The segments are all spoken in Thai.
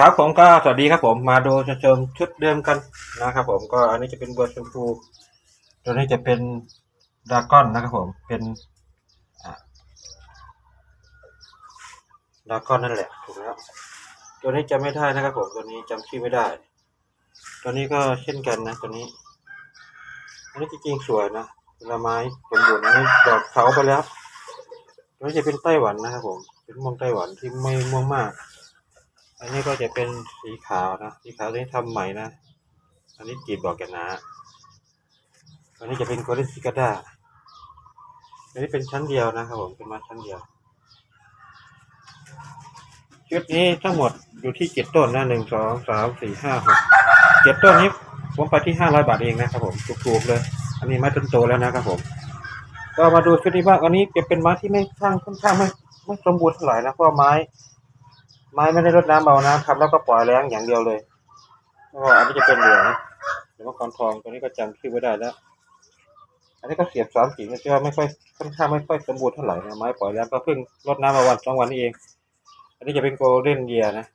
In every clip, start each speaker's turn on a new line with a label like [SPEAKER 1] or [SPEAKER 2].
[SPEAKER 1] ครับผมก็สวัสดีครับผมมาดูชมชุดเดิมกันนะครับผมก็อันนี้จะเป็นเบอร์ชมพูตัวนี้จะเป็นดาก้อนนะครับผมเป็นดาก้อนนั่นแหละถูกแล้วตัวนี้จำไม่ได้นะครับผมตัวนี้จำชื่อไม่ได้ ตัวนี้ก็เช่นกันนะตัวนี้ อันนี้จริงๆสวยนะผลไม้สมบูรณ์อันนี้ดอกเขาไปแล้วตัวนี้จะเป็นไต้หวันนะครับผมเป็นม่วงไต้หวันที่ไม่ม่วงมาก อันนี้ก็จะเป็นสีขาวนะ สีขาวที่ทำใหม่นะ อันนี้จีบดอกแกนนะอันนี้จะเป็นโกลเด้นซิกาด้าอันนี้เป็นชั้นเดียวนะครับผมเป็นมาชั้นเดียว ชุดนี้ทั้งหมดอยู่ที่เจ็ดต้นนะหนึ่งสองสามสี่ห้าหกเจ็ดต้นนี้ผมไปที่ห้าร้อยบาทเองนะครับผมถูกๆเลย อันนี้ไม้ต้นโตแล้วนะครับผม ก็มาดูชุดนี้บ้างอันนี้จะเป็นไม้ที่ไม่ข้างค่อนข้างไม่ไม่สมบูรณ์เท่าไหร่นะเพราะไม้ ไม้ไม่ได้รดน้ำเบาน้ำครับ แล้วก็ปล่อยแรงอย่างเดียวเลยก็อันนี้จะเป็นเหลืองหรือว่าคอนทองตัวนี้ก็จำชื่อไม่ได้แล้ว อันนี้ก็เสียบสามกิ่งแต่ว่าไม่ค่อยค่อนข้างไม่ค่อยสมบูรณ์เท่าไหร่นะไม้ปล่อยแรงก็เพิ่งรดน้ำมาวันสองวันนี้เอง อันนี้จะเป็นโกลเด้นเยียนะ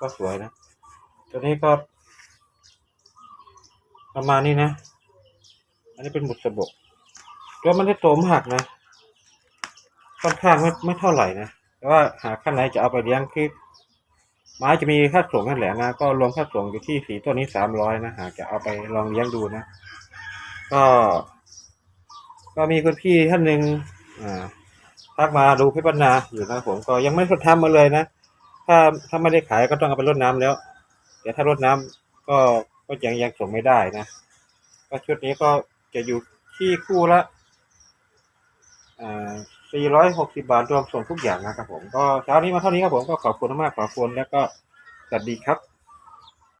[SPEAKER 1] ก็สวยนะ ตัวนี้ก็ ประมาณนี้นะ อันนี้เป็นบุษบกตัวมันได้โตมากนะ ค่อนข้างไม่ไม่เท่าไหร่นะแต่ว่าหากข้างในจะเอาไปเลี้ยงคือไม้จะมีค่าส่งนั่นแหละนะก็รวมค่าส่งอยู่ที่สีต้นนี้สามร้อยนะหากจะเอาไปลองเลี้ยงดูนะ ก็ ก็มีคุณพี่ท่านหนึ่งอ่าทักมาดูพิพัฒนาอยู่นะผมก็ยังไม่ทดทำมาเลยนะถ้าถ้าไม่ได้ขายก็ต้องเอาไปรดน้ำแล้วแต่ถ้ารดน้ำก็ก็ยังยังส่งไม่ได้นะก็ชุดนี้ก็จะอยู่ที่คู่ละอ่า 460 บาทรวมส่งทุกอย่างนะครับผม ก็เช้านี้มาเท่านี้ครับผมก็ขอบคุณมากขอบคุณแล้วก็สวัสดีครับ